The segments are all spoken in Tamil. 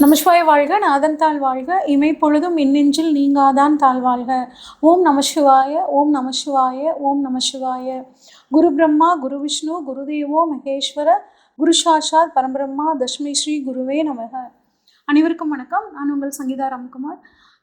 நமசிவாய வாழ்க நாதன் தாழ் வாழ்க இமை பொழுதும் இன்னெஞ்சில் நீங்காதான் தாழ் வாழ்க. ஓம் நமசிவாய ஓம் நமசிவாய ஓம் நமசிவாய. குரு பிரம்மா குரு விஷ்ணு குருதேவோ மகேஸ்வர குரு சாஷாத் பரம்பிரம்மா தஷ்மி ஸ்ரீ குருவே நமக. அனைவருக்கும் வணக்கம். நான் உங்கள் சங்கீதா ராம்குமார்.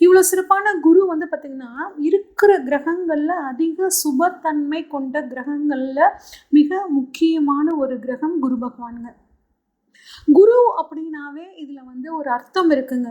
இவ்வளோ சிறப்பான குரு வந்து பார்த்திங்கன்னா இருக்கிற கிரகங்களில் அதிக சுபத்தன்மை கொண்ட கிரகங்களில் மிக முக்கியமான ஒரு கிரகம் குரு பகவானுங்க. குரு அப்படின்னாவே இதில் வந்து ஒரு அர்த்தம் இருக்குங்க.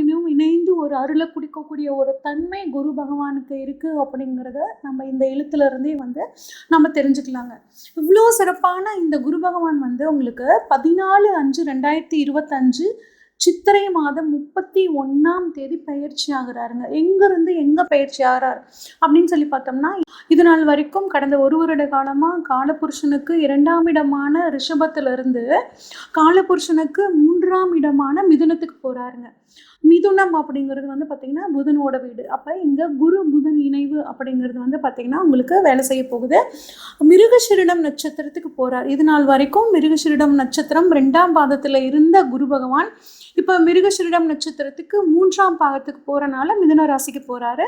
நாராயணனையும் இணைந்து ஒரு அருளை குடிக்கக்கூடிய ஒரு தன்மை குரு பகவானுக்கு இருக்குது அப்படிங்கிறத நம்ம இந்த எழுத்துலேருந்தே வந்து நம்ம தெரிஞ்சுக்கலாங்க. இவ்வளோ சிறப்பான இந்த குரு பகவான் வந்து உங்களுக்கு பதினாலு அஞ்சு ரெண்டாயிரத்தி இருபத்தஞ்சு சித்திரை மாதம் முப்பத்தி ஒன்றாம் தேதி பயிற்சி ஆகுறாருங்க. எங்கேருந்து எங்கே பயிற்சி ஆகிறார் அப்படின்னு சொல்லி பார்த்தோம்னா இது நாள் வரைக்கும் கடந்த ஒரு வருட காலமாக காலபுருஷனுக்கு இரண்டாம் இடமான ரிஷபத்திலிருந்து காலபுருஷனுக்கு மூன்றாம் இடமான மிதுனத்துக்கு போகிறாருங்க மிதுனம் அப்படிங்கிறது வந்து பார்த்திங்கன்னா புதனோட வீடு. அப்போ இங்கே குரு புதன் இணைவு அப்படிங்கிறது வந்து பார்த்திங்கன்னா உங்களுக்கு வேலை செய்ய போகுது. மிருகசிரிடம் நட்சத்திரத்துக்கு போகிறார் இது நாள் வரைக்கும் மிருகசிரிடம் நட்சத்திரம் ரெண்டாம் பாதத்தில் இருந்த குரு பகவான் இப்போ மிருகசிரிடம் நட்சத்திரத்துக்கு மூன்றாம் பாகத்துக்கு போகிறனால மிதுன ராசிக்கு போகிறாரு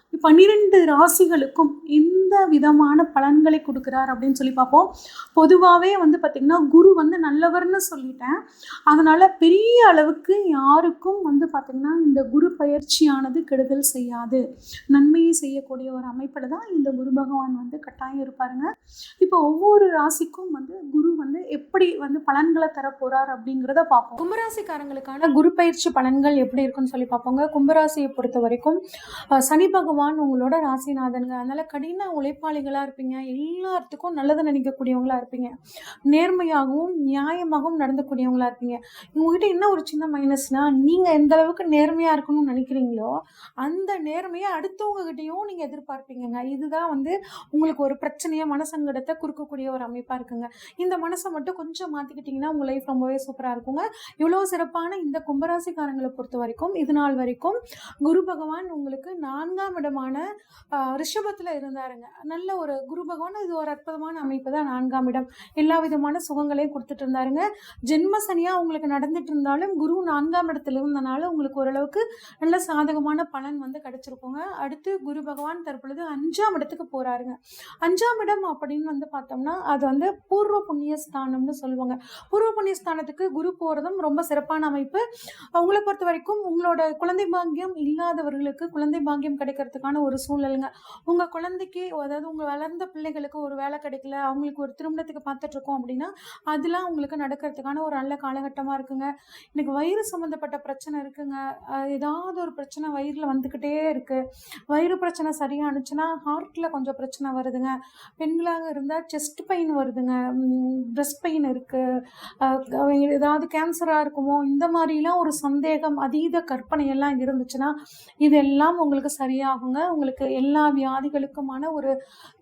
பன்னிரெண்டு ராசிகளுக்கும் எந்த விதமான பலன்களை கொடுக்குறார் அப்படின்னு சொல்லி பார்ப்போம். பொதுவாகவே வந்து பார்த்திங்கன்னா குரு வந்து நல்லவர்னு சொல்லிட்டேன். அதனால் பெரிய அளவுக்கு யாருக்கும் வந்து பார்த்திங்கன்னா இந்த குரு பயிற்சியானது கெடுதல் செய்யாது. நன்மையை செய்யக்கூடிய ஒரு அமைப்பில் தான் இந்த குரு பகவான் வந்து கட்டாயம் இருப்பாருங்க. இப்போ ஒவ்வொரு ராசிக்கும் வந்து குரு வந்து எப்படி வந்து பலன்களை தரப்போகிறார் அப்படிங்கிறத பார்ப்போம். கும்பராசிக்காரங்களுக்கான குரு பயிற்சி பலன்கள் எப்படி இருக்குன்னு சொல்லி பார்ப்போங்க. கும்பராசியை பொறுத்த வரைக்கும் சனி பகவான் உங்களோட ராசிநாதனுங்க. அதனால கடின உழைப்பாளிகளாக இருப்பீங்க. எல்லாத்துக்கும் நல்லது நினைக்கக்கூடியவங்களா இருப்பீங்க. நேர்மையாகவும் நியாயமாகவும் நடந்தக்கூடியவங்களா இருப்பீங்க. உங்ககிட்ட என்ன ஒரு சின்ன மைனஸ்னா நீங்கள் எந்த அளவுக்கு நேர்மையாக இருக்கணும்னு நினைக்கிறீங்களோ அந்த நேர்மையை அடுத்தவங்க கிட்டயும் நீங்கள் எதிர்பார்ப்பீங்கங்க. இதுதான் வந்து உங்களுக்கு ஒரு பிரச்சனையை மனசங்கடத்தை குறுக்கக்கூடிய ஒரு அமைப்பாக இருக்குங்க. இந்த மனசை மட்டும் கொஞ்சம் மாற்றிக்கிட்டிங்கன்னா உங்கள் லைஃப் ரொம்பவே சூப்பராக இருக்குங்க. இவ்வளோ சிறப்பான இந்த கும்பராசிக்காரங்களை பொறுத்த வரைக்கும் இது நாள் வரைக்கும் குரு பகவான் உங்களுக்கு நான்காம் இடம் இடமான ரிஷபத்தில் இருந்தாருங்க. நல்ல ஒரு குரு பகவான். இது ஒரு அற்புதமான அமைப்பு தான் நான்காம் இடம். எல்லா விதமான சுகங்களையும் கொடுத்துட்டு இருந்தாருங்க. ஜென்ம சனியாக உங்களுக்கு நடந்துட்டு இருந்தாலும் குரு நான்காம் இடத்துல இருந்தனால உங்களுக்கு ஓரளவுக்கு நல்ல சாதகமான பலன் வந்து கிடைச்சிருக்குங்க. அடுத்து குரு பகவான் தற்பொழுது அஞ்சாம் இடத்துக்கு போறாருங்க. அஞ்சாம் இடம் அப்படின்னு வந்து பார்த்தோம்னா அது வந்து பூர்வ புண்ணிய ஸ்தானம்னு சொல்லுவாங்க. பூர்வ புண்ணிய ஸ்தானத்துக்கு குரு போகிறதும் ரொம்ப சிறப்பான அமைப்பு. அவங்கள பொறுத்த வரைக்கும் உங்களோட குழந்தை பாக்கியம் இல்லாதவர்களுக்கு குழந்தை பாக்கியம் கிடைக்கிறதுக்கான ஒரு சூழலுங்க. உங்கள் குழந்தைக்கு அதாவது உங்கள் வளர்ந்த பிள்ளைகளுக்கு ஒரு வேலை கிடைக்கல அவங்களுக்கு ஒரு திருமணத்துக்கு பார்த்துட்ருக்கோம் அப்படின்னா அதெல்லாம் உங்களுக்கு நடக்கிறதுக்கான ஒரு நல்ல காலகட்டமாக இருக்குங்க. எனக்கு வயிறு சம்மந்தப்பட்ட பிரச்சனை இருக்குங்க. ஏதாவது ஒரு பிரச்சனை வயிறில் வந்துக்கிட்டே இருக்குது வயிறு பிரச்சனை சரியானுச்சுன்னா ஹார்ட்டில் கொஞ்சம் பிரச்சனை வருதுங்க. பெண்களாக இருந்தால் செஸ்ட் பெயின் வருதுங்க. பிரஸ்ட் பெயின் இருக்குது ஏதாவது கேன்சராக இருக்குமோ இந்த மாதிரிலாம் ஒரு சந்தேகம் அதீத கற்பனையெல்லாம் இருந்துச்சுன்னா இதெல்லாம் உங்களுக்கு சரியாகும். உங்களுக்கு எல்லா வியாதிகளுக்குமான ஒரு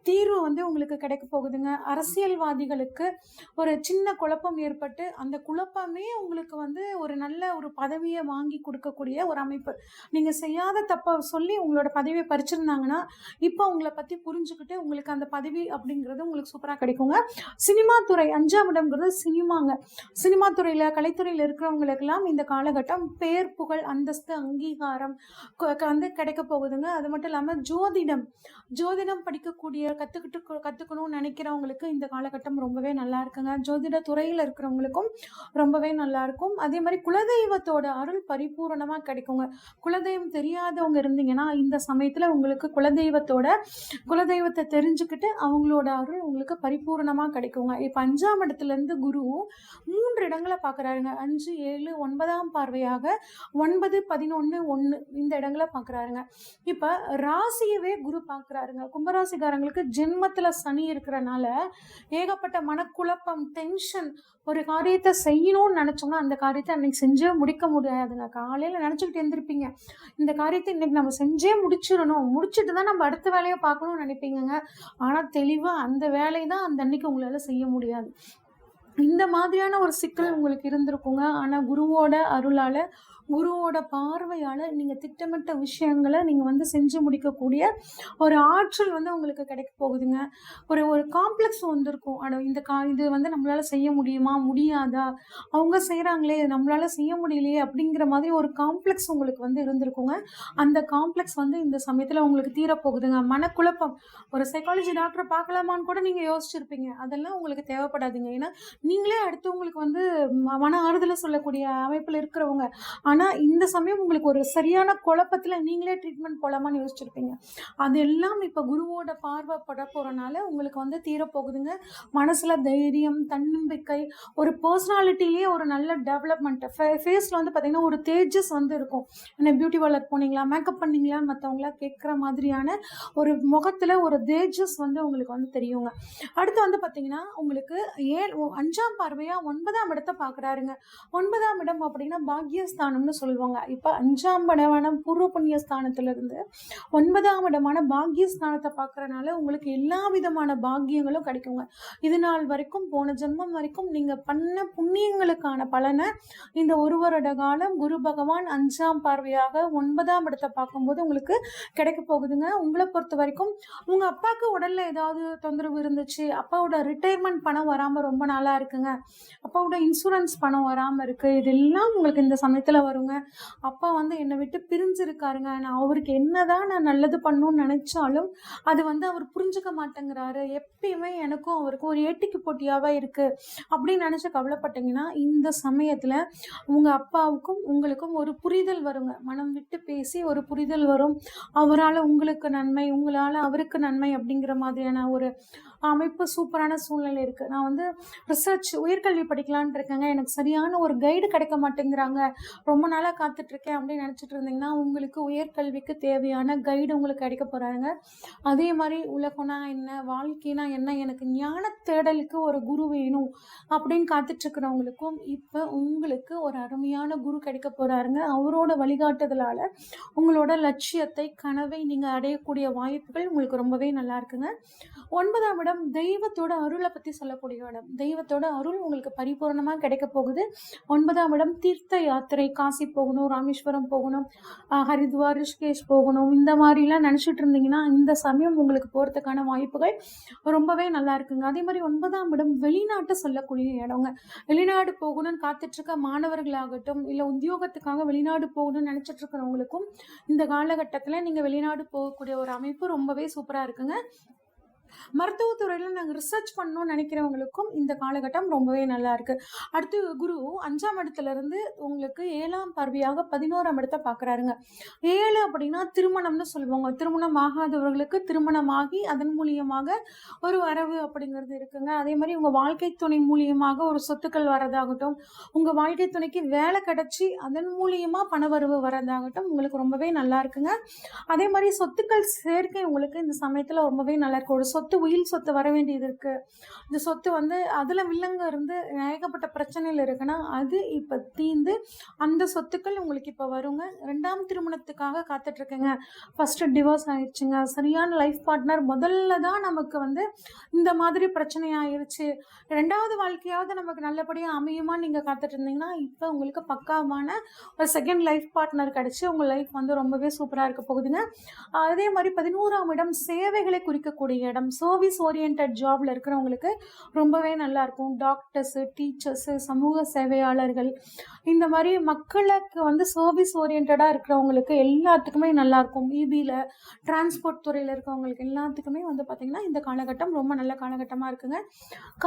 தீர்வு வந்து உங்களுக்கு கிடைக்க போகுதுங்க. அரசியல்வாதிகளுக்கு ஒரு சின்ன குழப்பம் ஏற்பட்டு அந்த குழப்பமே உங்களுக்கு வந்து ஒரு நல்ல ஒரு பதவியை வாங்கி கொடுக்கக்கூடிய ஒரு அமைப்பு. நீங்கள் செய்யாத தப்பை சொல்லி உங்களோட பதவியை பறிச்சிருந்தாங்கன்னா இப்போ உங்களை பற்றி புரிஞ்சுக்கிட்டு உங்களுக்கு அந்த பதவி அப்படிங்கிறது உங்களுக்கு சூப்பராக கிடைக்குங்க. சினிமா துறை அஞ்சாம் இடம்ங்கிறது சினிமாங்க. சினிமா துறையில் கலைத்துறையில் இருக்கிறவங்களுக்கெல்லாம் இந்த காலகட்டம் பேர் புகழ் அந்தஸ்து அங்கீகாரம் க- வந்து கிடைக்க போகுதுங்க. அது மட்டும் இல்லாமல் ஜோதிடம். ஜோதிடம் படிக்கக்கூடிய கற்றுக்கிட்டு கற்றுக்கணும்னு நினைக்கிறவங்களுக்கு இந்த காலகட்டம் ரொம்பவே நல்லா இருக்குங்க. ஜோதிட துறையில் இருக்கிறவங்களுக்கும் ரொம்பவே நல்லா இருக்கும். அதே மாதிரி குலதெய்வத்தோட அருள் பரிபூரணமாக கிடைக்குங்க. குலதெய்வம் தெரியாதவங்க இருந்தீங்கன்னா இந்த சமயத்தில் உங்களுக்கு குலதெய்வத்தோட குலதெய்வத்தை தெரிஞ்சுக்கிட்டு அவங்களோட அருள் உங்களுக்கு பரிபூரணமாக கிடைக்குங்க. இப்போ அஞ்சாம் இடத்துலேருந்து குரு மூன்று இடங்களை பார்க்குறாருங்க அஞ்சு ஏழு ஒன்பதாம் பார்வையாக ஒன்பது பதினொன்று ஒன்று இந்த இடங்களை பார்க்குறாருங்க இப்போ ராசியவே குரு பார்க்குறாருங்க கும்பராசிக்காரங்களுக்கு ஜென்மத்தில் சனி இருக்கிறனால ஏகப்பட்ட மனக்குழப்பம் டென்ஷன் ஒரு காரியத்தை செய்யணும்னு நினச்சோம்னா அந்த காரியத்தை அன்னைக்கு செஞ்சே முடிக்க முடியாதுங்க. காலையில் நினச்சிக்கிட்டு இருந்திருப்பீங்க இந்த காரியத்தை இன்னைக்கு நம்ம செஞ்சே முடிச்சிடணும். முடிச்சிட்டு தான் நம்ம அடுத்த வேலையை பார்க்கணும்னு நினைப்பீங்க ஆனால் தெளிவாக அந்த வேலையை தான் அந்த அன்னைக்கு உங்களால் செய்ய முடியாது. இந்த மாதிரியான ஒரு சிக்கல் உங்களுக்கு இருந்திருக்குங்க. ஆனால் குருவோட அருளால் குருவோட பார்வையால் நீங்கள் திட்டமிட்ட விஷயங்களை நீங்கள் வந்து செஞ்சு முடிக்கக்கூடிய ஒரு ஆற்றல் வந்து உங்களுக்கு கிடைக்க போகுதுங்க. ஒரு ஒரு காம்ப்ளெக்ஸ் வந்திருக்கும். அட இந்த கா இது வந்து நம்மளால செய்ய முடியுமா? முடியாதா? அவங்க செய்கிறாங்களே நம்மளால செய்ய முடியலையே அப்படிங்கிற மாதிரி ஒரு காம்ப்ளெக்ஸ் உங்களுக்கு வந்து இருந்திருக்குங்க. அந்த காம்ப்ளெக்ஸ் வந்து இந்த சமயத்தில் உங்களுக்கு தீரப்போகுதுங்க. மனக்குழப்பம். ஒரு சைக்காலஜி டாக்டரை பார்க்கலாமான்னு கூட நீங்கள் யோசிச்சிருப்பீங்க. அதெல்லாம் உங்களுக்கு தேவைப்படாதுங்க. ஏன்னா நீங்களே அடுத்தவங்களுக்கு வந்து மன ஆறுதலை சொல்லக்கூடிய அமைப்பில் இருக்கிறவங்க. ஆனால் இந்த சமயம் உங்களுக்கு ஒரு சரியான குழப்பத்தில் நீங்களே ட்ரீட்மெண்ட் போகலாமான்னு யோசிச்சிருப்பீங்க. அது எல்லாம் இப்போ குருவோட பார்வை பட போகிறனால உங்களுக்கு வந்து தீரப்போகுதுங்க. மனசில் தைரியம் தன்னம்பிக்கை ஒரு பர்சனாலிட்டிலேயே ஒரு நல்ல டெவலப்மெண்ட் ஃபேஸில் வந்து பார்த்திங்கன்னா ஒரு தேஜஸ் வந்து இருக்கும். என்ன பியூட்டி பார்லர் போனீங்களா மேக்கப் பண்ணீங்களா மற்றவங்களா கேட்குற மாதிரியான ஒரு முகத்தில் ஒரு தேஜஸ் வந்து உங்களுக்கு வந்து தெரியுங்க. அடுத்து வந்து பார்த்தீங்கன்னா உங்களுக்கு ஏழு அஞ்சாம் பார்வையாக ஒன்பதாம் இடத்தை பார்க்குறாருங்க ஒன்பதாம் இடம் அப்படின்னா ஸ்தானம்னு சொல்லுவாங்க. இப்போ அஞ்சாம் இடமான பூர்வ புண்ணிய ஸ்தானத்திலிருந்து ஒன்பதாம் இடமான பாக்கியஸ்தானத்தை பார்க்கறனால உங்களுக்கு எல்லா விதமான பாக்கியங்களும் கிடைக்குங்க. இது நாள் வரைக்கும் போன ஜென்மம் வரைக்கும் நீங்கள் பண்ண புண்ணியங்களுக்கான பலனை இந்த ஒரு வருட காலம் குரு பகவான் அஞ்சாம் பார்வையாக ஒன்பதாம் இடத்தை பார்க்கும்போது உங்களுக்கு கிடைக்க போகுதுங்க. உங்களை பொறுத்த வரைக்கும் உங்கள் அப்பாவுக்கு உடலில் ஏதாவது தொந்தரவு இருந்துச்சு அப்பாவோட ரிட்டையர்மெண்ட் பணம் வராமல் ரொம்ப நாளாக இருக்குங்க. அப்பாவோட இன்சூரன்ஸ் பணம் வராமல் இருக்குது இதெல்லாம் உங்களுக்கு இந்த சமயத்தில் வரும். இருக்காருங்க அப்பா வந்து என்னை விட்டு பிரிஞ்சிருக்காருங்க. நான் அவருக்கு என்னதான் நான் நல்லது பண்ணணும்னு நினைச்சாலும் அது வந்து அவர் புரிஞ்சுக்க மாட்டேங்கிறாரு. எப்பயுமே எனக்கும் அவருக்கும் ஒரு ஏட்டிக்கு போட்டியாவே இருக்கு. அப்படின்னு நினைச்சு கவலைப்பட்டீங்கன்னா இந்த சமயத்துல உங்க அப்பாவுக்கும் உங்களுக்கும் ஒரு புரிதல் வருங்க. மனம் விட்டு பேசி ஒரு புரிதல் வரும். அவரால் உங்களுக்கு நன்மை உங்களால் அவருக்கு நன்மை அப்படிங்கிற மாதிரியான ஒரு அமைப்பு சூப்பரான சூழ்நிலை இருக்கு. நான் வந்து ரிசர்ச் உயர்கல்வி படிக்கலான் இருக்கேங்க. எனக்கு சரியான ஒரு கைடு கிடைக்க மாட்டேங்கிறாங்க. ரொம்ப நாளாக காத்துட்ருக்கேன் அப்படின்னு நினச்சிட்டு இருந்தீங்கன்னா உங்களுக்கு உயர்கல்விக்கு தேவையான கைடு உங்களுக்கு கிடைக்க போகிறாங்க அதே மாதிரி உலகம்னா என்ன வாழ்க்கைனா என்ன எனக்கு ஞான தேடலுக்கு ஒரு குரு வேணும் அப்படின்னு காத்துட்ருக்கிறவங்களுக்கும் இப்போ உங்களுக்கு ஒரு அருமையான குரு கிடைக்க போகிறாருங்க அவரோட வழிகாட்டுதலால் உங்களோட லட்சியத்தை கனவை நீங்கள் அடையக்கூடிய வாய்ப்புகள் உங்களுக்கு ரொம்பவே நல்லா இருக்குங்க. ஒன்பதாம் இடம் தெய்வத்தோட அருளை பற்றி சொல்லக்கூடிய இடம். தெய்வத்தோட அருள் உங்களுக்கு பரிபூர்ணமாக கிடைக்க போகுது. ஒன்பதாம் இடம் தீர்த்த யாத்திரை காசி போகணும் ராமேஸ்வரம் போகணும் ஹரித்வார் ரிஷிகேஷ் போகணும் இந்த மாதிரிலாம் நினச்சிட்டு இருந்தீங்கன்னா இந்த சமயம் உங்களுக்கு போகிறதுக்கான வாய்ப்புகள் ரொம்பவே நல்லா இருக்குங்க. அதே மாதிரி ஒன்பதாம் இடம் வெளிநாட்டை சொல்லக்கூடிய இடங்க. வெளிநாடு போகணும்னு காத்துட்ருக்க மாணவர்களாகட்டும் இல்லை உத்தியோகத்துக்காக வெளிநாடு போகணும்னு நினச்சிட்டு இருக்கிறவங்களுக்கும் இந்த காலகட்டத்தில் நீங்கள் வெளிநாடு போகக்கூடிய ஒரு அமைப்பு ரொம்பவே சூப்பராக இருக்குங்க. மருத்துவத்துறையில் நாங்கள் ரிசர்ச் பண்ணணும்னு நினைக்கிறவங்களுக்கும் இந்த காலகட்டம் ரொம்பவே நல்லா இருக்கு. அடுத்து குரு அஞ்சாம் இடத்துல இருந்து உங்களுக்கு ஏழாம் பார்வையாக பதினோராம் இடத்தை பார்க்குறாருங்க ஏழு அப்படின்னா திருமணம்னு சொல்லுவாங்க. திருமணம் ஆகாதவர்களுக்கு திருமணமாகி அதன் மூலியமாக ஒரு வரவு அப்படிங்கிறது இருக்குங்க. அதே மாதிரி உங்கள் வாழ்க்கை துணை மூலியமாக ஒரு சொத்துக்கள் வரதாகட்டும் உங்கள் வாழ்க்கை துணைக்கு வேலை கிடைச்சி அதன் மூலியமாக பணவரவு வரதாகட்டும் உங்களுக்கு ரொம்பவே நல்லா இருக்குங்க. அதே மாதிரி சொத்துக்கள் சேர்க்கை உங்களுக்கு இந்த சமயத்தில் ரொம்பவே நல்லா இருக்கு. ஒரு சொத்து உயில் சொத்து வர வேண்டியது இருக்குது இந்த சொத்து வந்து அதில் வில்லங்க இருந்து ஏகப்பட்ட பிரச்சனையில் இருக்குன்னா அது இப்போ தீந்து அந்த சொத்துக்கள் உங்களுக்கு இப்போ வருங்க. ரெண்டாம் திருமணத்துக்காக காத்துட்ருக்கேங்க. ஃபஸ்ட்டு டிவோர்ஸ் ஆயிடுச்சுங்க. சரியான லைஃப் பார்ட்னர் முதல்ல தான் நமக்கு வந்து இந்த மாதிரி பிரச்சனை ஆயிடுச்சு ரெண்டாவது வாழ்க்கையாவது நமக்கு நல்லபடியாக அமையுமா நீங்கள் காத்துட்டு இருந்தீங்கன்னா இப்போ உங்களுக்கு பக்காவான ஒரு செகண்ட் லைஃப் பார்ட்னர் கிடச்சி உங்கள் லைஃப் வந்து ரொம்பவே சூப்பராக இருக்க போகுதுங்க. அதே மாதிரி பதினோராம் இடம் சேவைகளை குறிக்கக்கூடிய இடம். சர்வீஸ் ஓரியன்ட் ஜாப்ல இருக்கிறவங்களுக்கு ரொம்பவே நல்லா இருக்கும். டாக்டர்ஸு டீச்சர்ஸு சமூக சேவையாளர்கள். இந்த மாதிரி மக்களுக்கு வந்து சர்வீஸ் ஓரியன்டாக இருக்கிறவங்களுக்கு எல்லாத்துக்குமே நல்லா இருக்கும். இபியில் டிரான்ஸ்போர்ட் துறையில் இருக்கிறவங்களுக்கு எல்லாத்துக்குமே வந்து பார்த்திங்கன்னா இந்த காலகட்டம் ரொம்ப நல்ல காலகட்டமாக இருக்குங்க.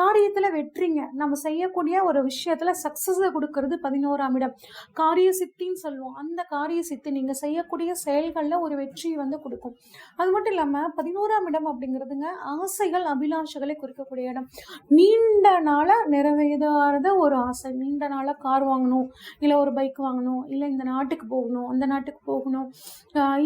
காரியத்தில் வெற்றிங்க. நம்ம செய்யக்கூடிய ஒரு விஷயத்தில் சக்ஸஸை கொடுக்கறது பதினோராம் இடம். காரிய சித்தின்னு சொல்லுவோம். அந்த காரிய சித்தி நீங்கள் செய்யக்கூடிய செயல்களில் ஒரு வெற்றி வந்து கொடுக்கும். அது மட்டும் இல்லாமல் பதினோராம் இடம் அப்படிங்கிறதுங்க ஆசைகள் அபிலாஷைகளை குறிக்கக்கூடிய இடம். நீண்ட நாளாக நிறைவேறாத ஒரு ஆசை. நீண்ட நாளாக கார் வாங்கணும் இல்லை ஒரு பைக் வாங்கணும் இல்லை இந்த நாட்டுக்கு போகணும் அந்த நாட்டுக்கு போகணும்.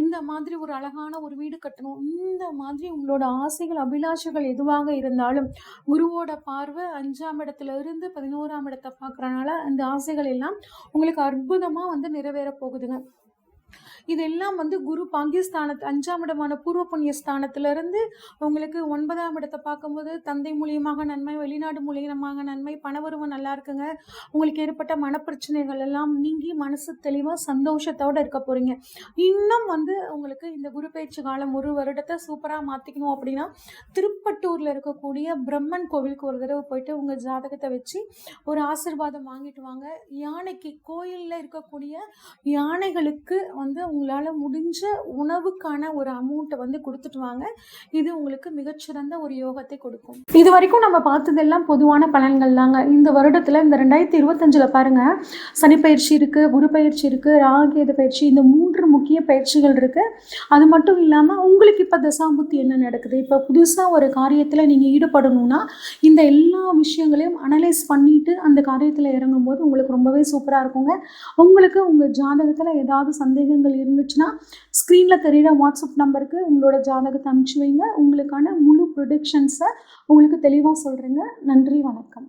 இந்த மாதிரி ஒரு அழகான ஒரு வீடு கட்டணும். இந்த மாதிரி உங்களோட ஆசைகள் அபிலாஷைகள் எதுவாக இருந்தாலும் குருவோட பார்வை அஞ்சாம் இடத்துல இருந்து பதினோராம் இடத்தை பார்க்கறனால அந்த ஆசைகள் எல்லாம் உங்களுக்கு அற்புதமாக வந்து நிறைவேற போகுதுங்க. இதெல்லாம் வந்து குரு பாகிஸ்தானத்து அஞ்சாம் இடமான பூர்வ புண்ணிய ஸ்தானத்திலிருந்து உங்களுக்கு ஒன்பதாம் இடத்தை பார்க்கும்போது தந்தை மூலியமாக நன்மை வெளிநாடு மூலியமாக நன்மை பணவருவம் நல்லா இருக்குங்க. உங்களுக்கு ஏற்பட்ட மனப்பிரச்சனைகள் எல்லாம் நீங்கி மனசு தெளிவாக சந்தோஷத்தோடு இருக்க போறீங்க. இன்னும் வந்து உங்களுக்கு இந்த குரு பயிற்சி காலம் ஒரு வருடத்தை சூப்பராக மாற்றிக்கணும் அப்படின்னா திருப்பட்டூரில் இருக்கக்கூடிய பிரம்மன் கோவிலுக்கு ஒரு தடவை போயிட்டு உங்கள் ஜாதகத்தை வச்சு ஒரு ஆசீர்வாதம் வாங்கிட்டு வாங்க. யானைக்கு கோயிலில் இருக்கக்கூடிய யானைகளுக்கு வந்து உங்களால் முடிஞ்ச உணவுக்கான ஒரு அமௌண்ட்டை வந்து கொடுத்துட்டு வாங்க. இது உங்களுக்கு மிகச்சிறந்த ஒரு யோகத்தை கொடுக்கும். இது வரைக்கும் நம்ம பார்த்ததெல்லாம் பொதுவான பலன்கள் தாங்க. இந்த வருடத்தில் இந்த ரெண்டாயிரத்தி இருபத்தஞ்சில் பாருங்க. சனிப்பயிற்சி இருக்குது குரு பயிற்சி இருக்குது ராகேது பயிற்சி இந்த மூன்று முக்கிய பயிற்சிகள் இருக்குது அது மட்டும் இல்லாமல் உங்களுக்கு இப்போ தசாபுத்தி என்ன நடக்குது? இப்போ புதுசாக ஒரு காரியத்தில் நீங்கள் ஈடுபடணும்னா இந்த எல்லா விஷயங்களையும் அனலைஸ் பண்ணிட்டு அந்த காரியத்தில் இறங்கும்போது உங்களுக்கு ரொம்பவே சூப்பராக இருக்குங்க. உங்களுக்கு உங்கள் ஜாதகத்தில் ஏதாவது சந்தேகம் சந்தேகங்கள் இருந்துச்சுன்னா ஸ்க்ரீனில் தெரியிற வாட்ஸ்அப் நம்பருக்கு உங்களோட ஜாதகத்தை அனுப்பிச்சு வைங்க. உங்களுக்கான முழு ப்ரொடிக்ஷன்ஸை உங்களுக்கு தெளிவாக சொல்கிறேங்க நன்றி வணக்கம்.